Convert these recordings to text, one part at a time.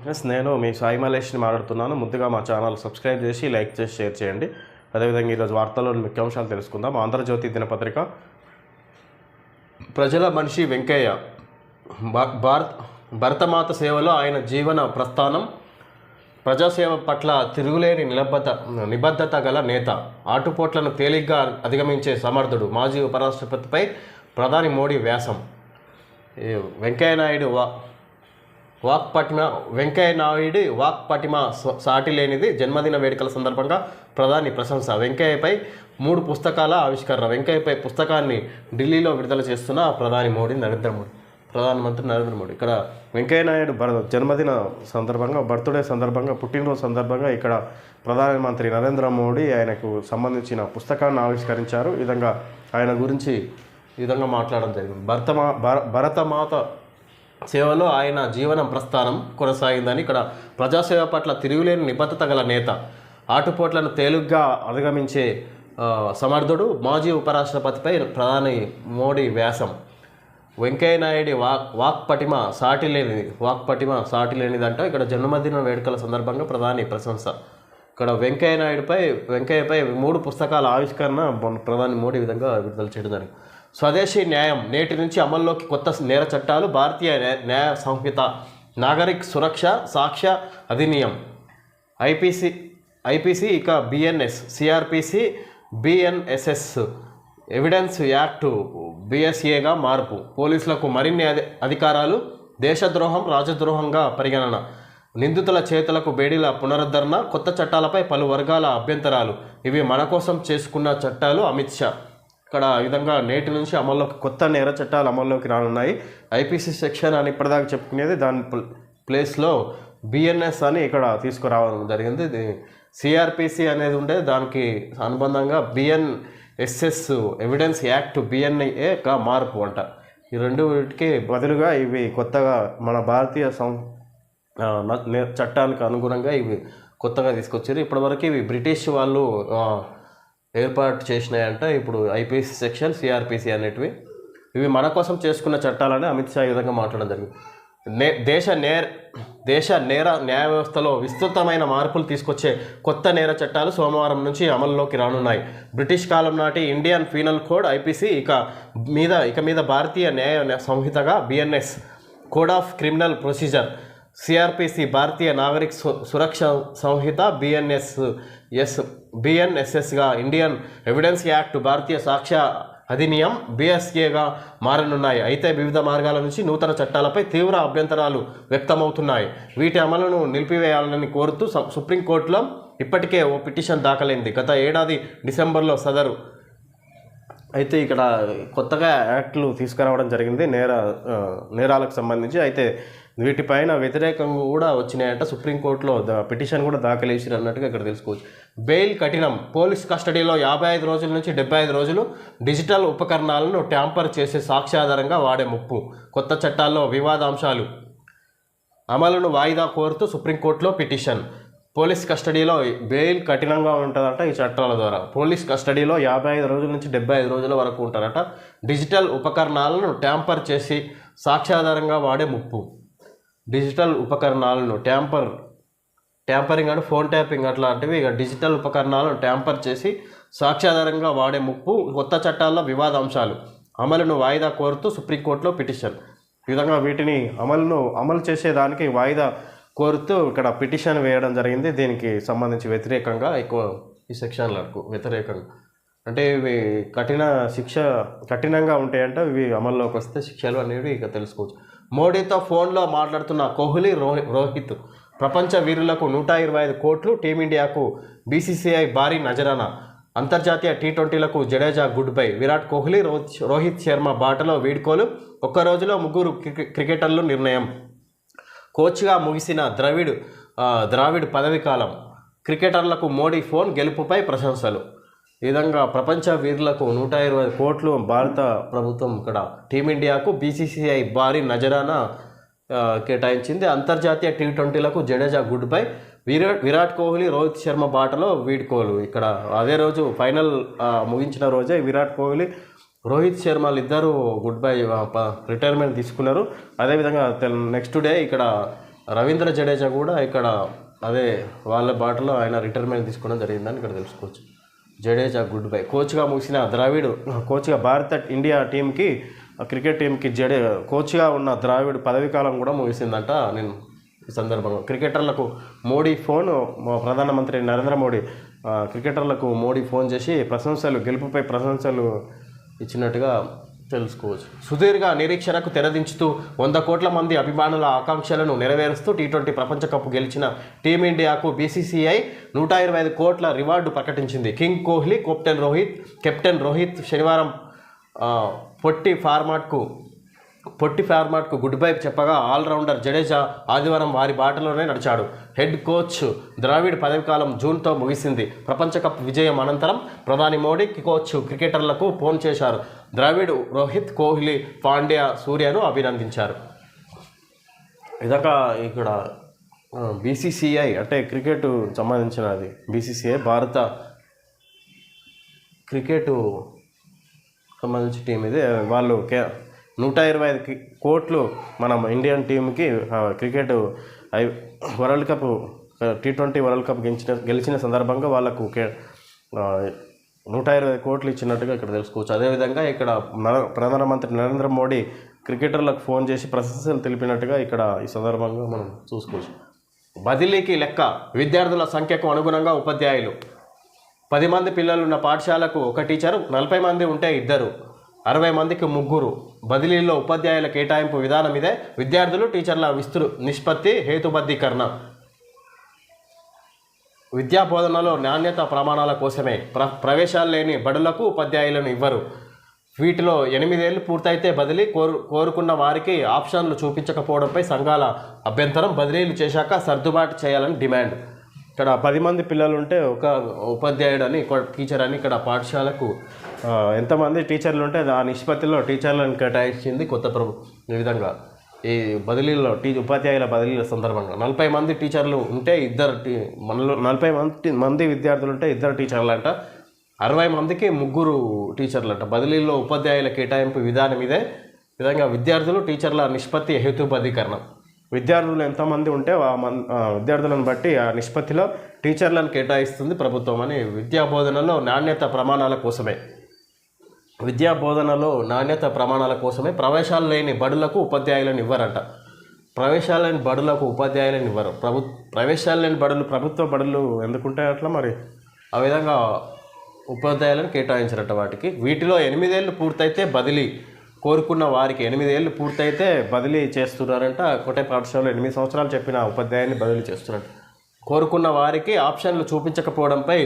Friends నేను మీ సాయి మలేష్ని మాట్లాడుతున్నాను. ముందుగా మా ఛానల్ సబ్స్క్రైబ్ చేసి లైక్ చేసి షేర్ చేయండి. అదేవిధంగా ఈరోజు వార్తల్లోని ముఖ్యాంశాలు తెలుసుకుందాం. ఆంధ్రజ్యోతి దినపత్రిక. ప్రజల మనిషి వెంకయ్య. భా- భారత్ భరతమాత సేవలో ఆయన జీవన ప్రస్థానం. ప్రజాసేవ పట్ల తిరుగులేని నిలబద్ధ నిబద్ధత గల నేత. ఆటుపోట్లను తేలిగ్గా అధిగమించే సమర్థుడు. మాజీ ఉపరాష్ట్రపతిపై ప్రధాని మోడీ వ్యాసం. వెంకయ్య నాయుడు వా వాక్ పటిమ వెంకయ్య నాయుడి వాక్ పటిమ సాటి లేనిది జన్మదిన వేడుకల సందర్భంగా ప్రధాని ప్రశంస. వెంకయ్యపై మూడు పుస్తకాల ఆవిష్కరణ. వెంకయ్యపై పుస్తకాన్ని ఢిల్లీలో విడుదల చేస్తున్న ప్రధాని మోడీ నరేంద్ర మోడీ ప్రధానమంత్రి నరేంద్ర మోడీ. ఇక్కడ వెంకయ్య నాయుడు బర్ జన్మదిన సందర్భంగా బర్త్డే సందర్భంగా పుట్టినరోజు సందర్భంగా ఇక్కడ ప్రధానమంత్రి నరేంద్ర మోడీ ఆయనకు సంబంధించిన పుస్తకాన్ని ఆవిష్కరించారు. విధంగా ఆయన గురించి ఈ విధంగా మాట్లాడడం జరిగింది. భరతమా భర భరతమాత సేవలో ఆయన జీవన ప్రస్థానం కొనసాగిందని ఇక్కడ ప్రజాసేవ పట్ల తిరుగులేని నిబద్ధత గల నేత ఆటుపోట్లను తేలిగ్గా అధిగమించే సమర్థుడు మాజీ ఉపరాష్ట్రపతిపై ప్రధాని మోడీ వ్యాసం. వెంకయ్య నాయుడి వాక్ వాక్ పటిమ సాటి లేనిది వాక్ పటిమ సాటి లేనిదంట ఇక్కడ జన్మదిన వేడుకల సందర్భంగా ప్రధాని ప్రశంస. ఇక్కడ వెంకయ్యనాయుడిపై వెంకయ్యపై మూడు పుస్తకాల ఆవిష్కరణ ప్రధాని మోడీ విధంగా విడుదల చేయడం జరిగింది. స్వదేశీ న్యాయం నేటి నుంచి అమల్లోకి కొత్త నేర చట్టాలు భారతీయ న్యాయ సంహిత నాగరిక్ సురక్ష సాక్ష్య అధినియం. ఐపీసీ ఐపీసీ ఇక BNS CrPC BNSS evidence act బిఎస్ఏగా మార్పు. పోలీసులకు మరిన్ని అధికారాలు దేశద్రోహం రాజద్రోహంగా పరిగణన. నిందితుల చేతులకు బేడీల పునరుద్ధరణ కొత్త చట్టాలపై పలు వర్గాల అభ్యంతరాలు. ఇవి మన కోసం చేసుకున్న చట్టాలు అమిత్ షా. ఇక్కడ ఈ విధంగా నేటి నుంచి అమల్లోకి కొత్త నేర చట్టాలు అమల్లోకి రానున్నాయి. ఐపీసీ సెక్షన్ అని ఇప్పటిదాకా చెప్పుకునేది దాని ప్లేస్లో బిఎన్ఎస్ అని ఇక్కడ తీసుకురావడం జరిగింది. ఇది సిఆర్పిసి అనేది ఉండే దానికి అనుబంధంగా బిఎన్ఎస్ఎస్ ఎవిడెన్స్ యాక్ట్ బిఎన్ఏగా మార్పు అంట. ఈ రెండు వీటికి బదులుగా ఇవి కొత్తగా మన భారతీయ సం చట్టానికి అనుగుణంగా ఇవి కొత్తగా తీసుకొచ్చారు. ఇప్పటివరకు ఇవి బ్రిటిష్ వాళ్ళు ఏర్పాటు చేసినాయంట. ఇప్పుడు ఐపీసీ సెక్షన్ సిఆర్పిసి అనేటివి. ఇవి మన కోసం చేసుకున్న చట్టాలని అమిత్ షా ఈ విధంగా మాట్లాడడం జరిగింది. నే దేశ నేర దేశ నేర న్యాయ వ్యవస్థలో విస్తృతమైన మార్పులు తీసుకొచ్చే కొత్త నేర చట్టాలు సోమవారం నుంచి అమల్లోకి రానున్నాయి. బ్రిటిష్ కాలం నాటి ఇండియన్ పీనల్ కోడ్ ఐపీసీ ఇక మీద ఇక మీద Bharatiya Nyaya సంహితగా BNS code of criminal procedure CrPC Bharatiya Nagarik సు- Suraksha Sanhita BNS S బిఎన్ఎస్ఎస్గా Indian evidence act Bharatiya Sakshya Adhiniyam బిఎస్ఏగా మారనున్నాయి. అయితే వివిధ మార్గాల నుంచి నూతన చట్టాలపై తీవ్ర అభ్యంతరాలు వ్యక్తమవుతున్నాయి. వీటి అమలును నిలిపివేయాలని కోరుతూ సుప్రీంకోర్టులో ఇప్పటికే ఓ పిటిషన్ దాఖలైంది. గత ఏడాది డిసెంబర్లో సదరు అయితే ఇక్కడ కొత్తగా యాక్ట్లు తీసుకురావడం జరిగింది. నేర నేరాలకు సంబంధించి అయితే వీటిపైన వ్యతిరేకంగా కూడా వచ్చినాయంట. సుప్రీంకోర్టులో పిటిషన్ కూడా దాఖలు చేసిరు అన్నట్టుగా ఇక్కడ తెలుసుకోవచ్చు. బెయిల్ కఠినం. పోలీస్ కస్టడీలో యాభై ఐదు రోజుల నుంచి డెబ్బై ఐదు రోజులు డిజిటల్ ఉపకరణాలను ట్యాంపర్ చేసే సాక్ష్యాధారంగా వాడే ముప్పు. కొత్త చట్టాల్లో వివాదాంశాలు. అమలును వాయిదా కోరుతూ సుప్రీంకోర్టులో పిటిషన్. పోలీస్ కస్టడీలో బెయిల్ కఠినంగా ఉంటుందట ఈ చట్టాల ద్వారా. పోలీస్ కస్టడీలో యాభై ఐదు రోజుల నుంచి డెబ్బై ఐదు రోజుల వరకు ఉంటారట డిజిటల్ ఉపకరణాలను ట్యాంపర్ చేసి సాక్ష్యాధారంగా వాడే ముప్పు. డిజిటల్ ఉపకరణాలను ట్యాంపర్ ట్యాంపరింగ్ అంటే ఫోన్ ట్యాపింగ్ అట్లాంటివి ఇక డిజిటల్ ఉపకరణాలను ట్యాంపర్ చేసి సాక్ష్యాధారంగా వాడే ముప్పు కొత్త చట్టాల్లో వివాదాంశాలు. అమలును వాయిదా కోరుతూ సుప్రీంకోర్టులో పిటిషన్. ఈ విధంగా వీటిని అమలును అమలు చేసేదానికి వాయిదా కోరుతూ ఇక్కడ పిటిషన్ వేయడం జరిగింది. దీనికి సంబంధించి వ్యతిరేకంగా ఎక్కువ ఈ సెక్షన్లకు వ్యతిరేకంగా. అంటే ఇవి కఠిన శిక్ష కఠినంగా ఉంటాయంటే. ఇవి అమల్లోకి వస్తే శిక్షలు అనేవి ఇక తెలుసుకోవచ్చు. మోడీతో ఫోన్లో మాట్లాడుతున్న కోహ్లీ రోహి రోహిత్ ప్రపంచ వీరులకు నూట ఇరవై ఐదు కోట్లు టీమిండియాకు బీసీసీఐ భారీ నజరానా. అంతర్జాతీయ టీ ట్వంటీలకు జడేజా గుడ్ బై. విరాట్ కోహ్లీ రోహిత్ రోహిత్ శర్మ బాటలో వీడ్కోలు. ఒక్క రోజులో ముగ్గురు క్రికె- క్రికెటర్లు నిర్ణయం. కోచ్గా ముగిసిన ద్రవిడ్ ద్రావిడ్ పదవి కాలం. క్రికెటర్లకు మోడీ ఫోన్ గెలుపుపై ప్రశంసలు. ఈ విధంగా ప్రపంచ వీరులకు నూట ఇరవై కోట్లు భారత ప్రభుత్వం ఇక్కడ టీమిండియాకు బీసీసీఐ భారీ నజరానా కేటాయించింది. అంతర్జాతీయ టీ ట్వంటీలకు జడేజా గుడ్ బై విరాట్ విరాట్ కోహ్లీ రోహిత్ శర్మ బాటలో వీడ్కోలు. ఇక్కడ అదే రోజు ఫైనల్ ముగించిన రోజే విరాట్ కోహ్లీ రోహిత్ శర్మలు ఇద్దరు గుడ్ బై రిటైర్మెంట్ తీసుకున్నారు. అదేవిధంగా నెక్స్ట్ డే ఇక్కడ రవీంద్ర జడేజా కూడా ఇక్కడ అదే వాళ్ళ బాటలో ఆయన రిటైర్మెంట్ తీసుకోవడం జరిగిందని ఇక్కడ తెలుసుకోవచ్చు. Jadeja goodbye. కోచ్గా ముగిసిన ద్రావిడ్ కోచ్గా భారత ఇండియా టీంకి క్రికెట్ టీంకి జడే కోచ్గా ఉన్న ద్రావిడ్ పదవీ కాలం కూడా ముగిసిందంట నేను ఈ సందర్భంగా. క్రికెటర్లకు మోడీ ఫోన్ ప్రధానమంత్రి నరేంద్ర మోడీ క్రికెటర్లకు మోడీ ఫోన్ చేసి ప్రశంసలు గెలుపుపై ప్రశంసలు ఇచ్చినట్టుగా తెలుసుకోవచ్చు. సుదీర్ఘ నిరీక్షణకు తెరదించుతూ వంద కోట్ల మంది అభిమానుల ఆకాంక్షలను నెరవేరుస్తూ టీ ట్వంటీ ప్రపంచ కప్ గెలిచిన టీమిండియాకు బీసీసీఐ నూట ఇరవై ఐదు కోట్ల రివార్డు ప్రకటించింది. King Kohli captain Rohit captain Rohit శనివారం పొట్టి ఫార్మాట్కు పొట్టి ఫార్మాట్కు గుడ్ బై చెప్పగా ఆల్రౌండర్ జడేజా ఆదివారం వారి బాటలోనే నడిచాడు. హెడ్ కోచ్ ద్రావిడ్ పదవికాలం జూన్తో ముగిసింది. ప్రపంచ కప్ విజయం అనంతరం ప్రధాని మోడీ కోచ్ క్రికెటర్లకు ఫోన్ చేశారు. ద్రావిడ్ రోహిత్ కోహ్లీ పాండ్యా సూర్యను అభినందించారు. ఇదాక ఇక్కడ బీసీసీఐ అంటే క్రికెట్ సంబంధించినది. బీసీసీఐ భారత క్రికెట్ సంబంధించిన టీం ఇది. వాళ్ళు కే నూట ఇరవై ఐదు కోట్లు మనం ఇండియన్ టీంకి cricket I world cup T twenty world cup గెలిచిన గెలిచిన సందర్భంగా వాళ్ళకు నూట ఇరవై కోట్లు ఇచ్చినట్టుగా ఇక్కడ తెలుసుకోవచ్చు. అదేవిధంగా ఇక్కడ మన ప్రధానమంత్రి నరేంద్ర మోడీ క్రికెటర్లకు ఫోన్ చేసి ప్రశంసలు తెలిపినట్టుగా ఇక్కడ ఈ సందర్భంగా మనం చూసుకోవచ్చు. బదిలీకి లెక్క విద్యార్థుల సంఖ్యకు అనుగుణంగా ఉపాధ్యాయులు. పది మంది పిల్లలున్న పాఠశాలకు ఒక టీచరు నలభై మంది ఉంటే ఇద్దరు. అరవై మందికి ముగ్గురు బదిలీలో ఉపాధ్యాయుల కేటాయింపు విధానం ఇదే. విద్యార్థులు టీచర్ల విస్తృ నిష్పత్తి హేతుబద్ధీకరణ. విద్యా బోధనలో నాణ్యత ప్రమాణాల కోసమే. ప్ర ప్రవేశాలు లేని బడులకు ఉపాధ్యాయులను ఇవ్వరు. వీటిలో ఎనిమిదేళ్ళు పూర్తయితే బదిలీ కోరు కోరుకున్న వారికి ఆప్షన్లు చూపించకపోవడంపై సంఘాల అభ్యంతరం బదిలీలు చేశాక సర్దుబాటు చేయాలని డిమాండ్. ఇక్కడ పది మంది పిల్లలు ఉంటే ఒక ఉపాధ్యాయుడు అని టీచర్ అని ఇక్కడ పాఠశాలకు ఎంతమంది టీచర్లు ఉంటే ఆ నిష్పత్తిలో టీచర్లను కేటాయించింది కొత్త ప్రభుత్వం ఈ విధంగా ఈ బదిలీలో టీ ఉపాధ్యాయుల బదిలీల సందర్భంగా నలభై మంది టీచర్లు ఉంటే ఇద్దరు టీ మనలో నలభై మంది మంది విద్యార్థులు ఉంటే ఇద్దరు టీచర్లు అంట అరవై మందికి ముగ్గురు టీచర్లు అంట బదిలీలో ఉపాధ్యాయుల కేటాయింపు విధానం ఇదే. విధంగా విద్యార్థులు టీచర్ల నిష్పత్తి హేతుబద్ధీకరణం. విద్యార్థులు ఎంతమంది ఉంటే ఆ మన్ విద్యార్థులను బట్టి ఆ నిష్పత్తిలో టీచర్లను కేటాయిస్తుంది ప్రభుత్వం అని విద్యా బోధనలో నాణ్యత ప్రమాణాల కోసమే. విద్యా బోధనలో నాణ్యత ప్రమాణాల కోసమే ప్రవేశాలు లేని బడులకు ఉపాధ్యాయులను ఇవ్వరంట. ప్రవేశాలు లేని బడులకు ఉపాధ్యాయులను ఇవ్వరు. ప్రభు ప్రవేశాలు లేని బడులు ప్రభుత్వ బడులు ఎందుకుంటాయి అట్లా మరి? ఆ విధంగా ఉపాధ్యాయులను కేటాయించారట వాటికి. వీటిలో ఎనిమిదేళ్ళు పూర్తయితే బదిలీ కోరుకున్న వారికి ఎనిమిదేళ్ళు పూర్తయితే బదిలీ చేస్తున్నారంట. కొట్టే పాఠశాలలో ఎనిమిది సంవత్సరాలు చెప్పిన ఉపాధ్యాయుని బదిలీ చేస్తున్నారంట. కోరుకున్న వారికి ఆప్షన్లు చూపించకపోవడంపై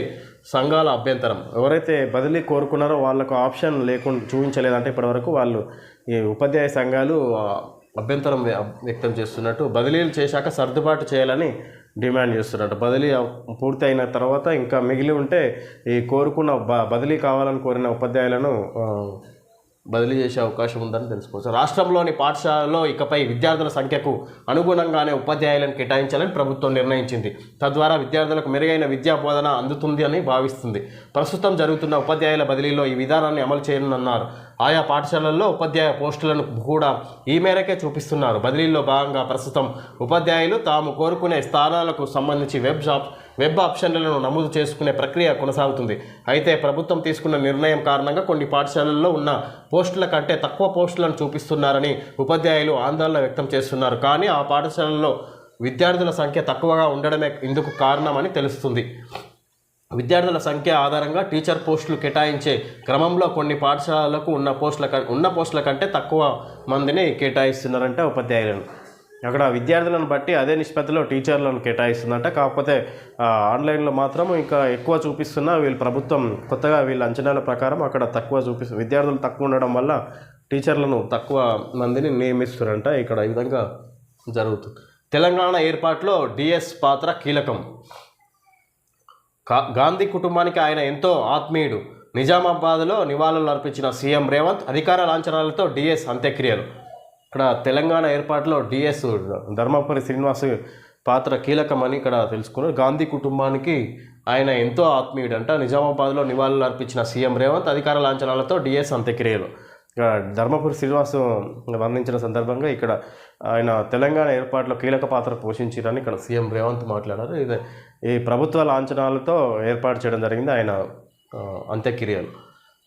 సంఘాల అభ్యంతరం. ఎవరైతే బదిలీ కోరుకున్నారో వాళ్ళకు ఆప్షన్ లేకుండా చూపించలేదంటే ఇప్పటివరకు వాళ్ళు ఈ ఉపాధ్యాయ సంఘాలు అభ్యంతరం వ్య- వ్యక్తం చేస్తున్నట్టు బదిలీలు చేశాక సర్దుబాటు చేయాలని డిమాండ్ చేస్తున్నట్టు. బదిలీ పూర్తి అయిన తర్వాత ఇంకా మిగిలి ఉంటే ఈ కోరుకున్న బ బదిలీ కావాలని కోరిన ఉపాధ్యాయులను బదిలీ చేసే అవకాశం ఉందని తెలుసుకోవచ్చు. రాష్ట్రంలోని పాఠశాలలో ఇకపై విద్యార్థుల సంఖ్యకు అనుగుణంగానే ఉపాధ్యాయులను కేటాయించాలని ప్రభుత్వం నిర్ణయించింది. తద్వారా విద్యార్థులకు మెరుగైన విద్యా బోధన అందుతుంది అని భావిస్తుంది. ప్రస్తుతం జరుగుతున్న ఉపాధ్యాయుల బదిలీలో ఈ విధానాన్ని అమలు చేయనున్నారు. ఆయా పాఠశాలల్లో ఉపాధ్యాయ పోస్టులను కూడా ఈ మేరకే చూపిస్తున్నారు. బదిలీలో భాగంగా ప్రస్తుతం ఉపాధ్యాయులు తాము కోరుకునే స్థానాలకు సంబంధించి వెబ్ షాప్ వెబ్ ఆప్షన్లను నమోదు చేసుకునే ప్రక్రియ కొనసాగుతుంది. అయితే ప్రభుత్వం తీసుకున్న నిర్ణయం కారణంగా కొన్ని పాఠశాలల్లో ఉన్న పోస్టుల కంటే తక్కువ పోస్టులను చూపిస్తున్నారని ఉపాధ్యాయులు ఆందోళన వ్యక్తం చేస్తున్నారు. కానీ ఆ పాఠశాలల్లో విద్యార్థుల సంఖ్య తక్కువగా ఉండడమే ఇందుకు కారణమని తెలుస్తుంది. విద్యార్థుల సంఖ్య ఆధారంగా టీచర్ పోస్టులు కేటాయించే క్రమంలో కొన్ని పాఠశాలలకు ఉన్న పోస్టుల ఉన్న పోస్టుల కంటే తక్కువ మందిని కేటాయిస్తున్నారంటే ఉపాధ్యాయులను. అక్కడ విద్యార్థులను బట్టి అదే నిష్పత్తిలో టీచర్లను కేటాయిస్తుందంట. కాకపోతే ఆన్లైన్లో మాత్రం ఇంకా ఎక్కువ చూపిస్తున్నా వీళ్ళు ప్రభుత్వం కొత్తగా వీళ్ళ అంచనాల ప్రకారం అక్కడ తక్కువ చూపిస్తు విద్యార్థులు తక్కువ ఉండడం వల్ల టీచర్లను తక్కువ మందిని నియమిస్తారంట. ఇక్కడ ఈ విధంగా జరుగుతుంది తెలంగాణ ఏర్పాటులో డిఎస్ పాత్ర కీలకం. కా- గాంధీ కుటుంబానికి ఆయన ఎంతో ఆత్మీయుడు. నిజామాబాద్లో నివాళులు అర్పించిన సీఎం రేవంత్ అధికార లాంఛనాలతో డిఎస్ అంత్యక్రియలు. ఇక్కడ తెలంగాణ ఏర్పాటులో డిఎస్ ధర్మపురి శ్రీనివాస్ పాత్ర కీలకమని ఇక్కడ తెలుసుకున్నారు. గాంధీ కుటుంబానికి ఆయన ఎంతో ఆత్మీయుడంట. నిజామాబాద్లో నివాళులు అర్పించిన సీఎం రేవంత్ అధికార లాంఛనాలతో డిఎస్ అంత్యక్రియలు. ఇక ధర్మపురి శ్రీనివాస్ వర్ణించిన సందర్భంగా ఇక్కడ ఆయన తెలంగాణ ఏర్పాటులో కీలక పాత్ర పోషించారని ఇక్కడ సీఎం రేవంత్ మాట్లాడారు. ఇది ఈ ప్రభుత్వ లాంఛనాలతో ఏర్పాటు చేయడం జరిగింది. ఆయన అంత్యక్రియలు.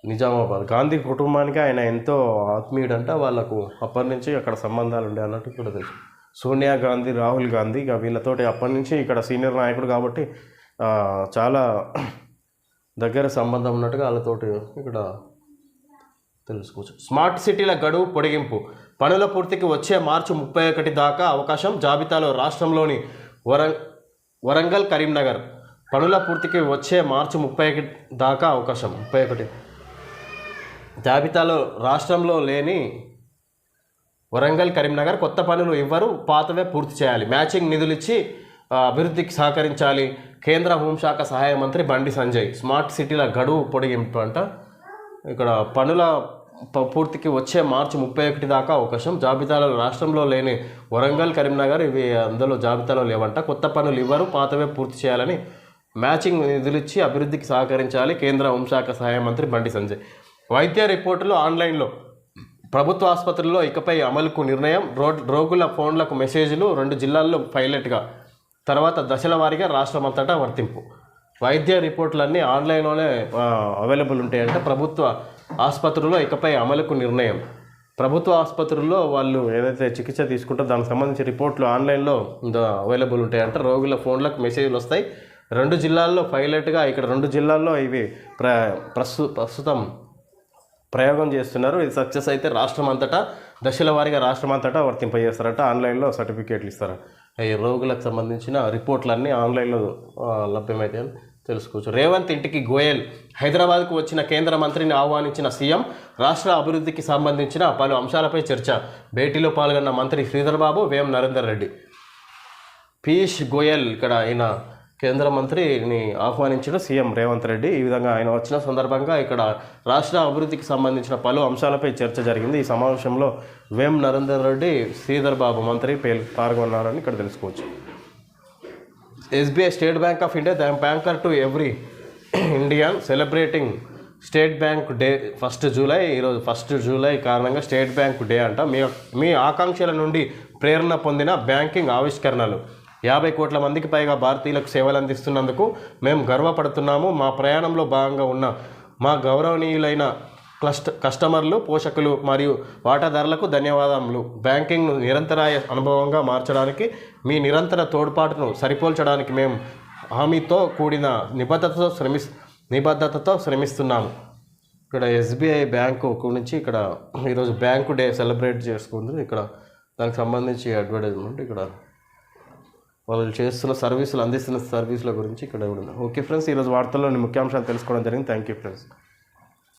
నిజామాబాద్. గాంధీ కుటుంబానికి ఆయన ఎంతో ఆత్మీయుడంట. వాళ్ళకు అప్పటి నుంచి అక్కడ సంబంధాలు ఉండే అన్నట్టు ఇక్కడ తెలుసు. సోనియా గాంధీ రాహుల్ గాంధీ ఇక వీళ్ళతోటి అప్పటి నుంచి ఇక్కడ సీనియర్ నాయకుడు కాబట్టి చాలా దగ్గర సంబంధం ఉన్నట్టుగా వాళ్ళతోటి ఇక్కడ తెలుసుకోవచ్చు. స్మార్ట్ సిటీల గడువు పొడిగింపు. పనుల పూర్తికి వచ్చే మార్చి ముప్పై ఒకటి దాకా అవకాశం జాబితాలో రాష్ట్రంలోని వరం వరంగల్ కరీంనగర్. పనుల పూర్తికి వచ్చే మార్చి ముప్పై ఒకటి దాకా అవకాశం ముప్పై ఒకటి. జాబితాలో రాష్ట్రంలో లేని వరంగల్ కరీంనగర్ కొత్త పనులు ఇవ్వరు పాతవే పూర్తి చేయాలి. మ్యాచింగ్ నిధులు ఇచ్చి అభివృద్ధికి సహకరించాలి. కేంద్ర హోంశాఖ సహాయ మంత్రి బండి సంజయ్. స్మార్ట్ సిటీల గడువు పొడిగింపు అంట ఇక్కడ పనుల ప- పూర్తికి వచ్చే మార్చి ముప్పై ఒకటి దాకా అవకాశం. జాబితాలో రాష్ట్రంలో లేని వరంగల్ కరీంనగర్ ఇవి అందులో జాబితాలో లేవంట. కొత్త పనులు ఇవ్వరు పాతవే పూర్తి చేయాలని మ్యాచింగ్ నిధులు ఇచ్చి అభివృద్ధికి సహకరించాలి కేంద్ర హోంశాఖ సహాయ మంత్రి బండి సంజయ్. వైద్య రిపోర్టులు ఆన్లైన్లో. ప్రభుత్వ ఆసుపత్రుల్లో ఇకపై అమలుకు నిర్ణయం రోడ్ రోగుల ఫోన్లకు మెసేజ్లు రెండు జిల్లాల్లో పైలట్గా. తర్వాత దశల వారీగా రాష్ట్రమంతటా వర్తింపు. వైద్య రిపోర్టులన్నీ ఆన్లైన్లోనే అవైలబుల్ ఉంటాయంటే. ప్రభుత్వ ఆసుపత్రుల్లో ఇకపై అమలుకు నిర్ణయం. ప్రభుత్వ ఆసుపత్రుల్లో వాళ్ళు ఏదైతే చికిత్స తీసుకుంటారో దానికి సంబంధించి రిపోర్ట్లు ఆన్లైన్లో అవైలబుల్ ఉంటాయంటే. రోగుల ఫోన్లకు మెసేజ్లు వస్తాయి. రెండు జిల్లాల్లో పైలట్గా ఇక్కడ రెండు జిల్లాల్లో ఇవి ప్ర ప్రస్తు ప్రస్తుతం ప్రయోగం చేస్తున్నారు. ఇది సక్సెస్ అయితే రాష్ట్రం అంతటా దశల వారీగా రాష్ట్రం అంతటా వర్తింపజేస్తారట. ఆన్లైన్లో సర్టిఫికేట్లు ఇస్తారు ఈ రోగులకు సంబంధించిన రిపోర్ట్లన్నీ ఆన్లైన్లో లభ్యమవుతాయని తెలుసుకోవచ్చు. రేవంత్ ఇంటికి గోయల్ హైదరాబాద్కు వచ్చిన కేంద్ర మంత్రిని ఆహ్వానించిన సీఎం రాష్ట్ర అభివృద్ధికి సంబంధించిన పలు అంశాలపై చర్చ. భేటీలో పాల్గొన్న మంత్రి శ్రీధర్బాబు వేం నరేందర్ రెడ్డి. పీయూష్ గోయల్ ఇక్కడ ఆయన కేంద్ర మంత్రిని ఆహ్వానించిన సీఎం రేవంత్ రెడ్డి. ఈ విధంగా ఆయన వచ్చిన సందర్భంగా ఇక్కడ రాష్ట్ర అభివృద్ధికి సంబంధించిన పలు అంశాలపై చర్చ జరిగింది. ఈ సమావేశంలో వేం నరేందర్ రెడ్డి శ్రీధర్ బాబు మంత్రి పాల్గొన్నారని ఇక్కడ తెలుసుకోవచ్చు. SBI State Bank of India the banker to every Indian celebrating State Bank day first July ఈరోజు ఫస్ట్ జూలై కారణంగా స్టేట్ బ్యాంక్ డే అంట. మీ మీ ఆకాంక్షల నుండి ప్రేరణ పొందిన బ్యాంకింగ్ ఆవిష్కరణలు. యాభై కోట్ల మందికి పైగా భారతీయులకు సేవలు అందిస్తున్నందుకు మేము గర్వపడుతున్నాము. మా ప్రయాణంలో భాగంగా ఉన్న మా గౌరవనీయులైన క్లస్ట్ కస్టమర్లు పోషకులు మరియు వాటాదారులకు ధన్యవాదములు. బ్యాంకింగ్ను నిరంతరాయ అనుభవంగా మార్చడానికి మీ నిరంతర తోడ్పాటును సరిపోల్చడానికి మేము హామీతో కూడిన నిబద్ధతతో శ్రమి నిబద్ధతతో శ్రమిస్తున్నాము. ఇక్కడ ఎస్బీఐ బ్యాంకు గురించి ఇక్కడ ఈరోజు బ్యాంకు డే సెలబ్రేట్ చేసుకుంది. ఇక్కడ దానికి సంబంధించి అడ్వర్టైజ్మెంట్ ఇక్కడ వాళ్ళు చేస్తున్న సర్వీసులు అందిస్తున్న సర్వీసుల గురించి ఇక్కడ ఉంది ఓకే ఫ్రెండ్స్ ఈరోజు వార్తల్లోని ముఖ్యాంశాలు తెలుసుకోవడం జరిగింది. Thank you friends